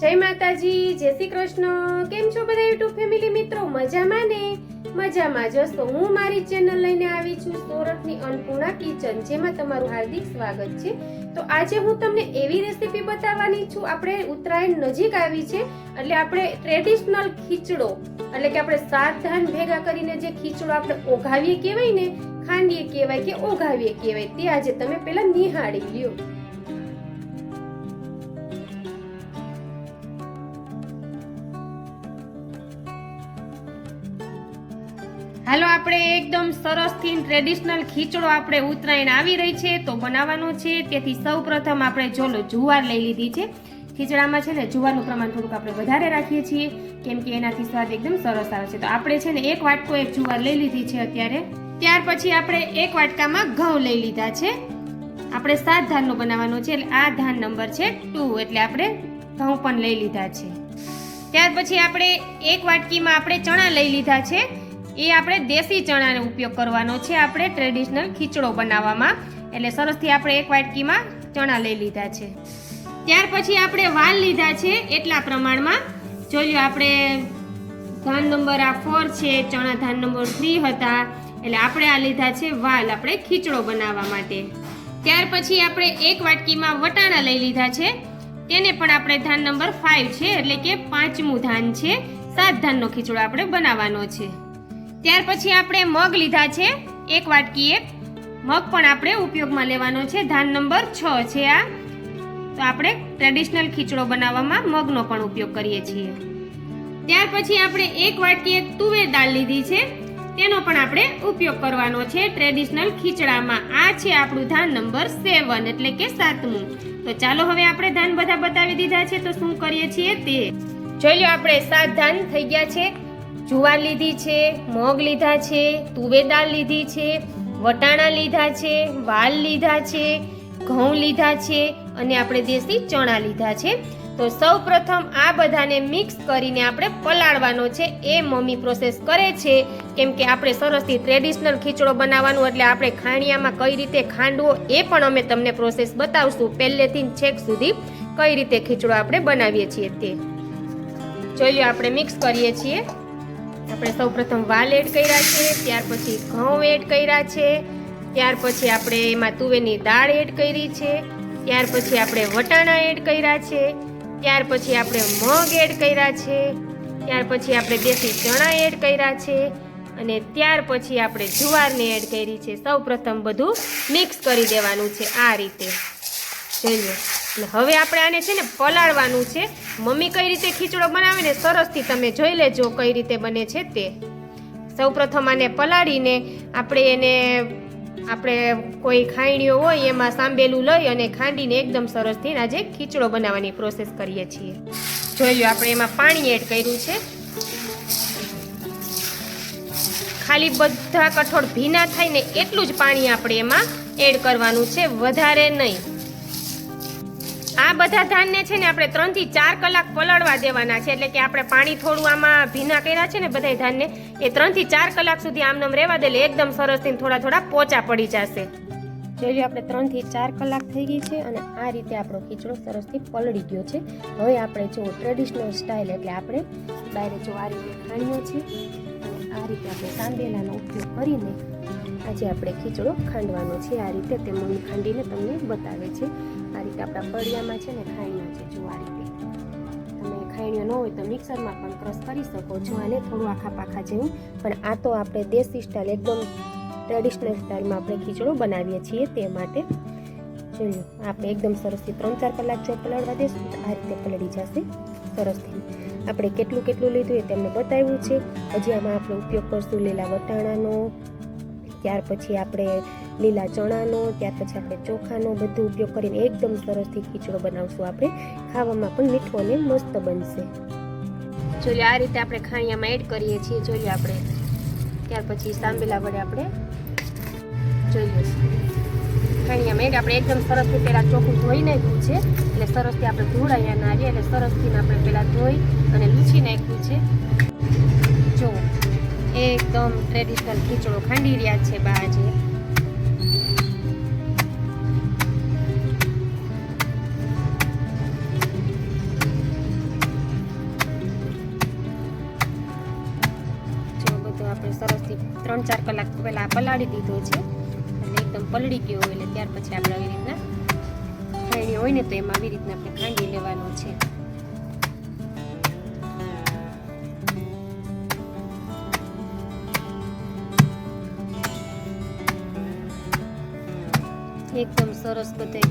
જય માતાજી, જય શ્રી કૃષ્ણ. કેમ છો બધા યુટ્યુબ ફેમિલી મિત્રો? મજામાં ને? મજામાં જશો હું મારી ચેનલ લઈને આવી છું સુરતની અન્નપૂર્ણા કિચન, જેમાં તમારું હાર્દિક સ્વાગત છે. તો આજે હું તમને એવી રેસીપી બતાવવાની છું. આપણે ઉત્તરાયણ નજીક આવી છે, એટલે આપણે ટ્રેડિશનલ ખીચડો, એટલે કે આપણે સાત ધાન ભેગા કરીને જે ખીચડો આપણે ઓઘાવીએ કહેવાય ને, ખાંડીએ કહેવાય કે ઓઘાવીએ કહેવાય, તે આજે તમે પહેલાં નિહાળી લ્યો. હાલો, આપણે એકદમ સરસથી ટ્રેડિશનલ ખીચડો આપણે ઉત્તરાયણ આવી રહી છે, તો બનાવવાનો છે. તેથી સૌ પ્રથમ આપણે જોલો જુવાર લઈ લીધી છે. ખીચડામાં છે ને, જુવારનું પ્રમાણ થોડુંક આપણે વધારે રાખીએ છીએ, કેમ કે એનાથી સ્વાદ એકદમ સરસ આવે છે. તો આપણે છે ને, એક વાટકો એક જુવાર લઈ લીધી છે અત્યારે. ત્યાર પછી આપણે એક વાટકામાં ઘઉં લઈ લીધા છે. આપણે સાત ધાનનું બનાવવાનો છે, એટલે આ ધાન નંબર છે ટુ, એટલે આપણે ઘઉં પણ લઈ લીધા છે. ત્યાર પછી આપણે એક વાટકીમાં આપણે ચણા લઈ લીધા છે. એ આપણે દેશી ચણાનો ઉપયોગ કરવાનો છે આપણે ટ્રેડિશનલ ખીચડો બનાવવામાં. એટલે સરસથી આપણે એક વાટકીમાં ચણા લઈ લીધા છે. ત્યાર પછી આપણે વાલ લીધા છે એટલા પ્રમાણમાં. જોઈ લો આપણે ધાન નંબર આ ફોર છે, ચણા ધાન નંબર થ્રી હતા. એટલે આપણે આ લીધા છે વાલ આપણે ખીચડો બનાવવા માટે. ત્યાર પછી આપણે એક વાટકીમાં વટાણા લઈ લીધા છે. તેને પણ આપણે ધાન નંબર ફાઇવ છે એટલે કે પાંચમું ધાન છે. સાત ધાનનો ખીચડો આપણે બનાવવાનો છે. ત્યાર પછી આપણે મગ લીધા છે, એક વાટકી એક મગ પણ આપણે ઉપયોગમાં લેવાનો છે. ધાન નંબર છ છે આ. તો આપણે ટ્રેડિશનલ ખીચડો બનાવવામાં મગનો પણ ઉપયોગ કરીએ છીએ. ત્યાર પછી આપણે એક વાટકી એક તુવેર દાળ લીધી છે. તેનો પણ આપણે ઉપયોગ કરવાનો છે ટ્રેડિશનલ ખીચડામાં. આ છે આપણું ધાન નંબર સેવન એટલે કે સાતમું. તો ચાલો હવે આપણે ધાન બધા બતાવી દીધા છે. તો શું કરીએ છીએ તે? જોઈ લો, આપણે સાત ધાન થઈ ગયા છે. જુવાર લીધી છે, મગ લીધા છે, તુવેર દાળ લીધી છે, વટાણા લીધા છે, વાલ લીધા છે, ઘઉં લીધા છે અને આપણે દેશી ચણા લીધા છે. તો સૌ પ્રથમ આ બધાને મિક્સ કરીને આપણે પલાળવાનો છે. એ મમ્મી પ્રોસેસ કરે છે, કેમ કે આપણે સરસથી ટ્રેડિશનલ ખીચડો બનાવવાનું, એટલે આપણે ખાણિયામાં કઈ રીતે ખાંડવો એ પણ અમે તમને પ્રોસેસ બતાવશું. પહેલેથી છેક સુધી કઈ રીતે ખીચડો આપણે બનાવીએ છીએ તે. જોઈ લો આપણે મિક્સ કરીએ છીએ. આપણે સૌ પ્રથમ વાલ એડ કર્યા છે, ત્યાર પછી ઘઉં એડ કર્યા છે, ત્યાર પછી આપણે એમાં તુવેરની દાળ એડ કરી છે, ત્યાર પછી આપણે વટાણા એડ કર્યા છે, ત્યાર પછી આપણે મગ એડ કર્યા છે, ત્યાર પછી આપણે દેશી ચણા એડ કર્યા છે, અને ત્યાર પછી આપણે જુવારને એડ કરી છે. સૌ પ્રથમ બધું મિક્સ કરી દેવાનું છે આ રીતે. જોઈ લો હવે આપણે આને છે ને પલાળવાનું છે. મમ્મી કઈ રીતે ખીચડો બનાવે ને સરસથી તમે જોઈ લેજો કઈ રીતે બને છે તે. સૌ પ્રથમ આને પલાળીને આપણે એને, આપણે કોઈ ખાયણીઓ હોય એમાં સાંબેલું લઈ અને ખાંડીને એકદમ સરસથી આજે ખીચડો બનાવવાની પ્રોસેસ કરીએ છીએ. જોઈ લો આપણે એમાં પાણી એડ કર્યું છે. ખાલી બધા કઠોળ ભીના થાય ને એટલું જ પાણી આપણે એમાં એડ કરવાનું છે. વધારે નહીં. આ બધા ધાનને છે ને આપણે ત્રણથી ચાર કલાક પલળવા દેવાના છે. એટલે કે આપણે પાણી થોડું આમાં ભીના કર્યા છે ને બધા ધાનને એ ત્રણથી ચાર કલાક સુધી આમનામ રહેવા દે એકદમ સરસ સરસથી થોડા થોડા પોચા પડી જશે. જોઈ લો આપણે ત્રણથી ચાર કલાક થઈ ગઈ છે અને આ રીતે આપણો ખીચડો સરસથી પલળી ગયો છે. હવે આપણે જો ટ્રેડિશનલ સ્ટાઇલ એટલે આપણે ડાયરેક્ટ જો આ રીતે ખાણીઓ છે અને આ રીતે આપણે સાંદેલાનો ઉપયોગ કરીને આજે આપણે ખીચડો ખાંડવાનો છે. આ રીતે તે મમ્મી ખાંડીને તમને બતાવે છે. રીતે આપણા ફળિયામાં છે ને ખાયણા છે જો આ રીતે તમે ખાયણીઓ ન હોય તો મિક્સરમાં પણ ક્રશ કરી શકો છો અને થોડું આખા પાખા જેવું. પણ આ તો આપણે દેશી સ્ટાઇલ, એકદમ ટ્રેડિશનલ સ્ટાઇલમાં આપણે ખીચડો બનાવીએ છીએ તે માટે. જોઈએ, આપણે એકદમ સરસથી ત્રણ ચાર કલાક જો પલળવા દેશું આ રીતે પલળી જશે. સરસથી આપણે કેટલું કેટલું લીધું એ તમને બતાવ્યું છે. હજી આમાં આપણે ઉપયોગ કરશું લીલા વટાણાનો ત્યાર પછી આપણે લીલા ચણાનો, ત્યાર પછી આપણે ચોખાનો બધું ઉપયોગ કરીને એકદમ સરસથી ખીચડો બનાવશું આપણે. ખાવામાં પણ મીઠો અને મસ્ત બનશે. જોઈએ આ રીતે આપણે ખાણીયામાં એડ કરીએ છીએ. જોઈએ આપણે? ત્યાર પછી સાંબેલા વડે આપણે જોઈએ ખાણીયામાં એડ આપણે એકદમ સરસથી પહેલાં ચોખ્ખું ધોઈ નાખ્યું છે. એટલે સરસથી આપણે ધોળાયા ના આવીએ એટલે સરસથી આપણે પહેલાં ધોઈ અને લૂછી નાખ્યું છે. જો એકદમ ટ્રેડિશનલ ખીચડો ખાંડી રહ્યા છે બા આજે. આપણે સરસથી ત્રણ ચાર કલાક પહેલાં પલાળી દીધો છે. એટલે એકદમ પલળી ગયો એટલે ત્યાર પછી આપણે આવી રીતના ખાણી હોય ને તો એમાં આવી રીતના આપણે ખાંડી લેવાનું છે. એકદમ સરસ બધે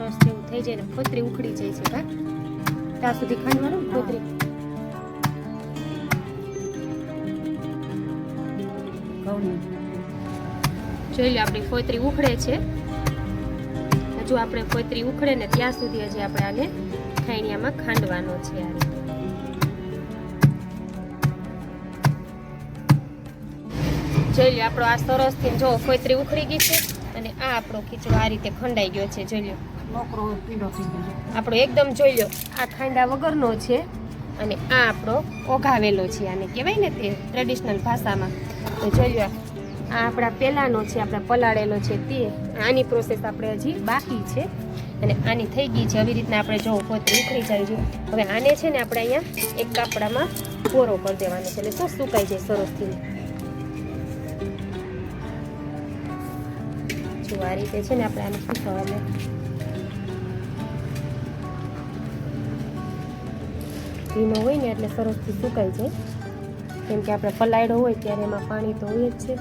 રસ જેવું થઈ જાય ને ફોતરી ઉખડી જાય છે કા ત્યાં સુધી ખાંડવાનું ફોતરી જોઈ લો, આપણી ફોતરી ઉખડે છે. હજુ આપણે ફોતરી ઉખડે ને ત્યાં સુધી હજી આપણે આને ખાયણિયામાં ખાંડવાનો છે આ જોઈ લો, આપણો આ સરસથી જો ફોતરી ઉખડી ગઈ છે. આ આપણો ખીચડો આ રીતે ખંડાઈ ગયો છે જોઈ લો. આપણો એકદમ જોઈ લો આ ખાંડા વગરનો છે અને આ આપણો ઓઘાવેલો છે આને કહેવાય ને તે ટ્રેડિશનલ ભાષામાં. તો જોઈ લો આ આપણા પહેલાંનો છે આપણે પલાળેલો છે તે. આની પ્રોસેસ આપણે હજી બાકી છે અને આની થઈ ગઈ છે. આવી રીતના આપણે જો પોતે ઉખડી જાય છે. હવે આને છે ને આપણે અહીંયા એક કાપડામાં કોરો કરી દેવાનો છે. એટલે શું સુકાઈ જાય સરસથી જો આ રીતે છે ને આપણે આને સુકવવાનું ભીનો હોય ને એટલે સરસથી સુકાઈ જાય. કેમ કે આપણે પલાયડો હોય ત્યારે એમાં પાણી તો હોય જ છે.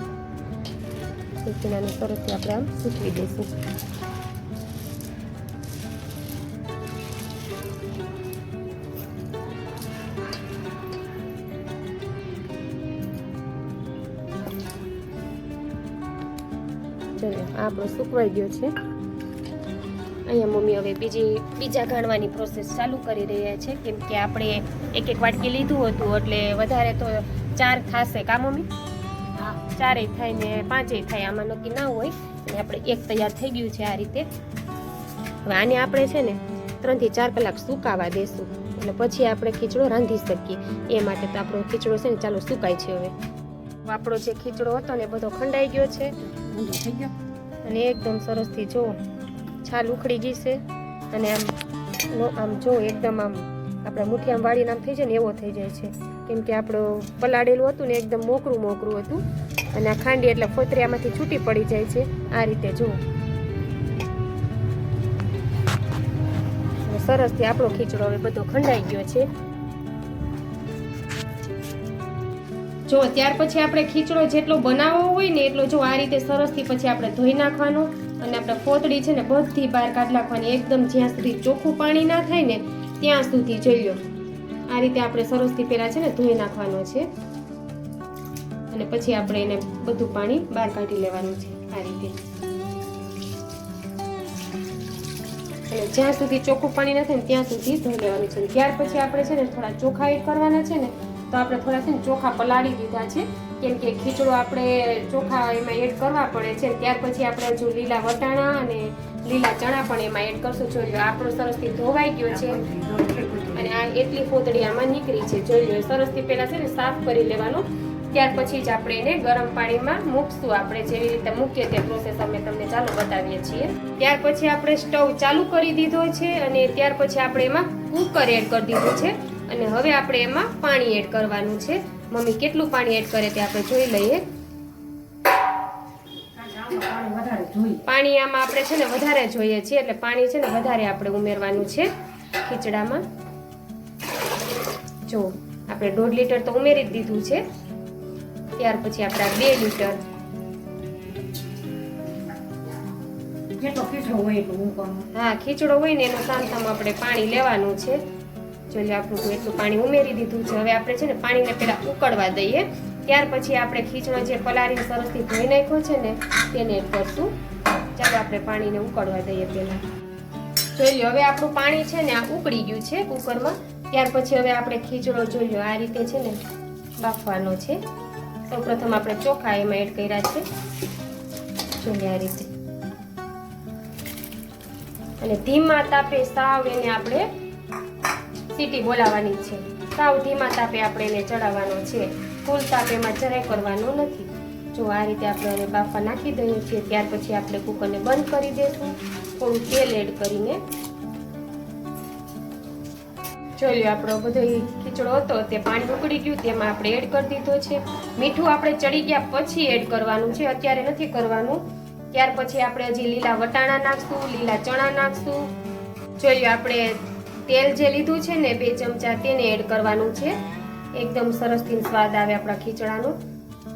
તેથી આને સરસથી આપણે આમ સૂકવી દઈશું. આપણો સુકવાઈ ગયો છે. અહીંયા મમ્મી હવે બીજી બીજા ગાણવાની પ્રોસેસ ચાલુ કરી રહ્યા છે. કેમ કે આપણે એક એક વાટકી લીધું હતું એટલે વધારે તો ચાર થશે. કા મમ્મી? ચારેય થાય ને પાંચેય થાય આમાં નક્કી ના હોય. અને આપણે એક તૈયાર થઈ ગયું છે આ રીતે. હવે આને આપણે છે ને ત્રણથી ચાર કલાક સુકાવા દેશું. એટલે પછી આપણે ખીચડો રાંધી શકીએ. એ માટે તો આપણો ખીચડો છે ને ચાલો સુકાય છે હવે. આપણો જે ખીચડો હતો ને બધો ખંડાઈ ગયો છે. થઈ ગયો? અને એકદમ સરસથી જો છાલ ઉખડી ગઈ છે. અને આમ આમ જો એકદમ આમ આપણે મુઠિયામ વાળીને આમ થઈ જાય ને એવો થઈ જાય છે. કેમ કે આપણું પલાળેલું હતું ને એકદમ મોકરું મોકરું હતું. અને આ ખાંડી એટલે ફોતરિયામાંથી છૂટી પડી જાય છે. આ રીતે જો. સરસથી આપણો ખીચડો હવે બધો ખંડાઈ ગયો છે. જો ત્યાર પછી આપણે ખીચડો જેટલો બનાવવો હોય ને એટલો જો આ રીતે સરસથી પછી આપણે ધોઈ નાખવાનો અને આપણે ફોતડી છે ને બધી બહાર કાઢ નાખવાની. એકદમ જ્યાં સુધી ચોખ્ખું પાણી ના થાય ને ત્યાં સુધી જોઈ આ રીતે આપણે સરસથી પહેલાં છે ને ધોઈ નાખવાનો છે. અને પછી આપણે એને બધું પાણી બહાર કાઢી લેવાનું છે આ રીતે. અને જ્યાં સુધી ચોખ્ખું પાણી ના થાય ત્યાં સુધી ધોઈ લેવાનું છે. ત્યાર પછી આપણે છે ને થોડા ચોખા એડ કરવાના છે ને તો આપણે થોડા છે ને ચોખા પલાળી દીધા છે. કેમ કે ખીચડો આપણે ચોખા એમાં એડ કરવા પડે છે. ત્યાર પછી આપણે જો લીલા વટાણા અને લીલા ચણા પણ એમાં એડ કરશું. જોઈ લો, આપણો સરસથી ધોવાઈ ગયો છે. અને આ એટલી ફોતડી આમાં નીકળી છે. જોઈ લો સરસથી પહેલાં છે ને સાફ કરી લેવાનો. ત્યાર પછી જ આપણે એને ગરમ પાણીમાં મૂકશું. આપણે જેવી રીતે મૂકીએ તે પ્રોસેસ અમે તમને ચાલુ બતાવીએ છીએ. ત્યાર પછી આપણે સ્ટવ ચાલુ કરી દીધો છે અને ત્યાર પછી આપણે એમાં કુકર એડ કરી દીધું છે. અને હવે આપણે એમાં પાણી એડ કરવાનું છે. મમ્મી કેટલું પાણી એડ કરે તે આપણે જોઈ લઈએ. પાણી આમાં આપણે છે ને વધારે જોઈએ છીએ એટલે પાણી છે ને વધારે આપણે ઉમેરવાનું છે ખીચડામાં. જો આપણે દોઢ લીટર તો ઉમેરી જ દીધું છે. ત્યાર પછી આપણે બે લીટર. જેટલો ખીચડો હોય એટલું મૂકવાનું હા ખીચડો હોય ને એનું સામસામ આપણે પાણી લેવાનું છે. જો લે આપણું એટલું પાણી ઉમેરી દીધું છે. હવે આપણે છે ને પાણીને પહેલાં ઉકળવા દઈએ. ત્યાર પછી આપણે ખીચડો જે પલાળીને સરસથી ધોઈ નાખ્યો છે ને, તેને એડ કરશું. ચાલો, આપણે પાણીને ઉકળવા દઈએ પહેલાં. જોઈ લો હવે આપણું પાણી છે ને આ ઉકળી ગયું છે કુકરમાં. ત્યાર પછી હવે આપણે ખીચડો જોઈ લો આ રીતે છે ને બાફવાનો છે. સૌપ્રથમ આપણે ચોખા એમાં એડ કર્યા છે. જોઈએ આ રીતે. અને ધીમા તાપે સાવ એને આપણે સીટી બોલાવવાની છે. સાવ ધીમા તાપે આપણે એને ચડાવવાનો છે. ફૂલ તાપે એમાં જરાય કરવાનો નથી. જો આ રીતે આપણે હવે બાફા નાખી દઈએ છીએ, ત્યાર પછી આપણે કુકરને બંધ કરી દઈશું થોડું તેલ એડ કરીને. જોઈ લો આપણો બધો ખીચડો હતો, તે પાણી ઉકળી ગયું, તેમાં આપણે એડ કરી દીધો છે. મીઠું આપણે ચડી ગયા પછી એડ કરવાનું છે, અત્યારે નથી કરવાનું. ત્યાર પછી આપણે હજી લીલા વટાણા નાખશું, લીલા ચણા નાખશું. જોઈએ આપણે તેલ જે લીધું છે ને, બે ચમચા તેને એડ કરવાનું છે. એકદમ સરસથી સ્વાદ આવે આપણા ખીચડાનો.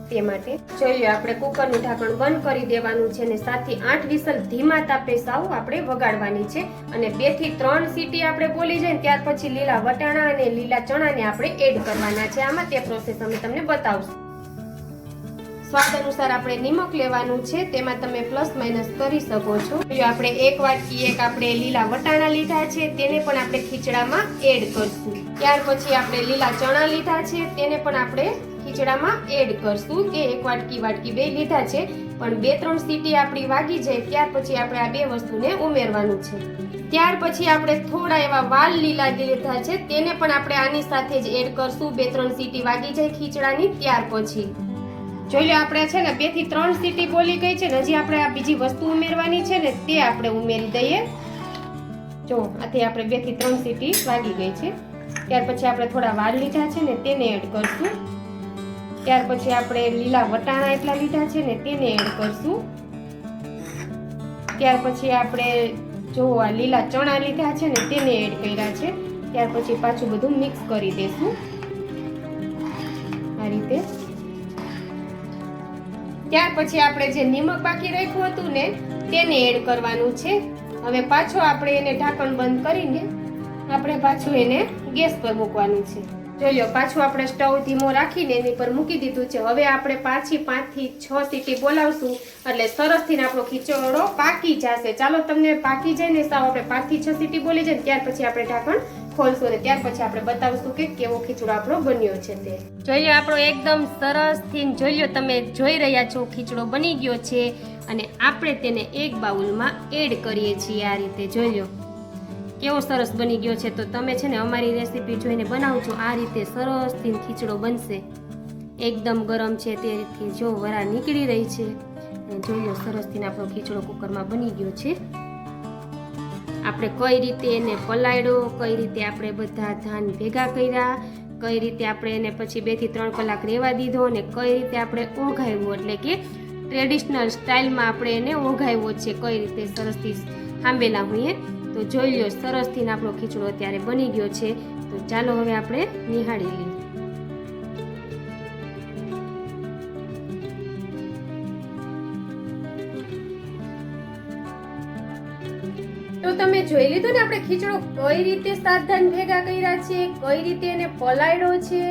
તે માટે જોઈએ આપણે કુકરનું ઢાંકણ બંધ કરી દેવાનું છે અને સાતથી આઠ વિસલ ધીમા તાપે સાવ આપણે વગાડવાની છે. અને બેથી ત્રણ સીટી આપણે બોલી જાય ને, ત્યાર પછી લીલા વટાણા અને લીલા ચણાને આપણે એડ કરવાના છે. આમાં તે પ્રોસેસ અમે તમને બતાવશું. સ્વાદ અનુસાર આપણે નિમક લેવાનું છે, તેમાં તમે પ્લસ માઇનસ કરી શકો છો. જો આપણે એક વાટકી એક આપણે લીલા વટાણા લીધા છે, તેને પણ આપણે ખીચડામાં એડ કરશું. ત્યાર પછી આપણે લીલા ચણા લીધા છે, તેને પણ આપણે ખીચડામાં એડ કરશું. કે એક વાટકી વાટકી બે લીધા છે, પણ બે ત્રણ સીટી આપણી વાગી જાય, ત્યાર પછી આપણે આ બે વસ્તુને ઉમેરવાનું છે. ત્યાર પછી આપણે થોડા એવા વાલ લીલા લીધા છે, તેને પણ આપણે આની સાથે જ એડ કરશું. બે ત્રણ સીટી વાગી જાય ખીચડાની, ત્યાર પછી. જોઈ લો, આપણે છે ને બેથી ત્રણ સીટી બોલી ગઈ છે ને, હજી આપણે આ બીજી વસ્તુ ઉમેરવાની છે ને, તે આપણે ઉમેરી દઈએ. જો, આથી આપણે બેથી ત્રણ સીટી વાગી ગઈ છે. ત્યાર પછી આપણે થોડા વાળ લીધા છે ને, તેને એડ કરશું. ત્યાર પછી આપણે લીલા વટાણા એટલા લીધા છે ને, તેને એડ કરશું. ત્યાર પછી આપણે જો આ લીલા ચણા લીધા છે ને, તેને એડ કર્યા છે. ત્યાર પછી પાછું બધું મિક્સ કરી દેશું. આ રીતે. ત્યાર પછી આપણે જે નિમક બાકી રાખ્યું હતું ને, તેને એડ કરવાનું છે. હવે પાછો આપણે એને ઢાંકણ બંધ કરીને આપણે પાછું એને ગેસ પર મૂકવાનું છે. જોઈ લો, પાછું આપણે સ્ટવ ધીમો રાખીને એની પર મૂકી દીધું છે. હવે આપણે પાછી પાંચથી છ સીટી બોલાવશું એટલે સરસથી આપણો ખીચડો પાકી જશે. ચાલો, તમને પાકી જાય ને સાવ, આપણે પાંચથી છ સીટી બોલી જાય ત્યાર પછી આપણે ઢાંકણ ખોલશું અને ત્યાર પછી આપણે બતાવશું કે કેવો ખીચડો આપણો બન્યો છે તે. જોઈ લો આપણો એકદમ સરસથી જોઈ લો તમે જોઈ રહ્યા છો, ખીચડો બની ગયો છે અને આપણે તેને એક બાઉલમાં એડ કરીએ છીએ આ રીતે. જોઈ લો કેવો સરસ બની ગયો છે. તો તમે છે ને અમારી રેસીપી જોઈને બનાવજો. આ રીતે સરસથી ખીચડો બનશે. એકદમ ગરમ છે તે રીતથી જો વરા નીકળી રહી છે. જોઈ લો સરસથી આપણો ખીચડો કુકરમાં બની ગયો છે. આપણે કઈ રીતે એને પલાળ્યો કઈ રીતે આપણે બધા ધાન ભેગા કર્યા, કઈ રીતે આપણે એને પછી બેથી ત્રણ કલાક રહેવા દીધો અને કઈ રીતે આપણે ઓઘાવ્યો એટલે કે ટ્રેડિશનલ સ્ટાઇલમાં આપણે એને ઓઘાવ્યો છે, કઈ રીતે સરસથી આંબેલા હોઈએ. તો જોઈ લો સરસથી આપણો ખીચડો અત્યારે બની ગયો છે. તો ચાલો હવે આપણે નિહાળી લઈએ. તો તમે જોઈ લીધું ને આપણે ખીચડો કઈ રીતે સાધન ભેગા કર્યા છે, કઈ રીતે એને પલાળ્યો છે,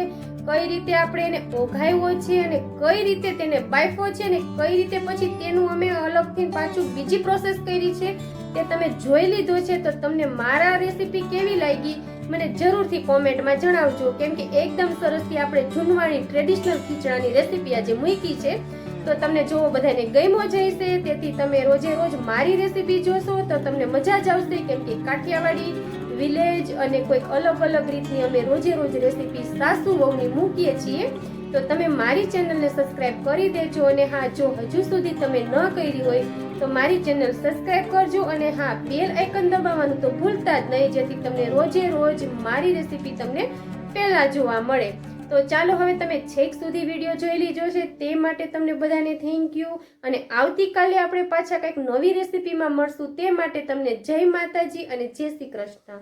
કઈ રીતે આપણે એને ઓઘાવ્યો છે અને કઈ રીતે તેને બાફ્યો છે અને કઈ રીતે પછી તેનું અમે અલગથી પાછું બીજી પ્રોસેસ કરી છે તે તમે જોઈ લીધો છે તો તમને મારા રેસીપી કેવી લાગી મને જરૂરથી કોમેન્ટમાં જણાવજો. કેમ કે એકદમ સરસથી આપણે જૂનવાણી ટ્રેડિશનલ ખીચડાની રેસીપી આજે મૂકી છે. તો તમને જો બધાને ગમ્યો જઈશે તેથી તમે રોજે રોજ મારી રેસીપી જોશો તો તમને મજા જ આવશે. કેમ કે કાઠિયાવાડી વિલેજ અને કોઈક અલગ અલગ રીતની અમે રોજે રોજ રેસીપી સાસુ વહુની મૂકીએ છીએ. તો તમે મારી ચેનલને સબસ્ક્રાઇબ કરી દેજો અને હા, જો હજુ સુધી તમે ન કરી હોય તો મારી ચેનલ સબસ્ક્રાઇબ કરજો અને હા બેલ આઇકન દબાવવાનું તો ભૂલતા જ નહીં. જેથી તમને રોજે રોજ મારી રેસીપી તમને પહેલાં જોવા મળે. તો ચાલો હવે તમે છેક સુધી વીડિયો જોઈ લીધો છે તે માટે તમને બધાને થેન્ક યુ અને આવતીકાલે આપણે પાછા કંઈક નવી રેસીપીમાં મળશું તે માટે તમને જય માતાજી અને જય શ્રી કૃષ્ણ.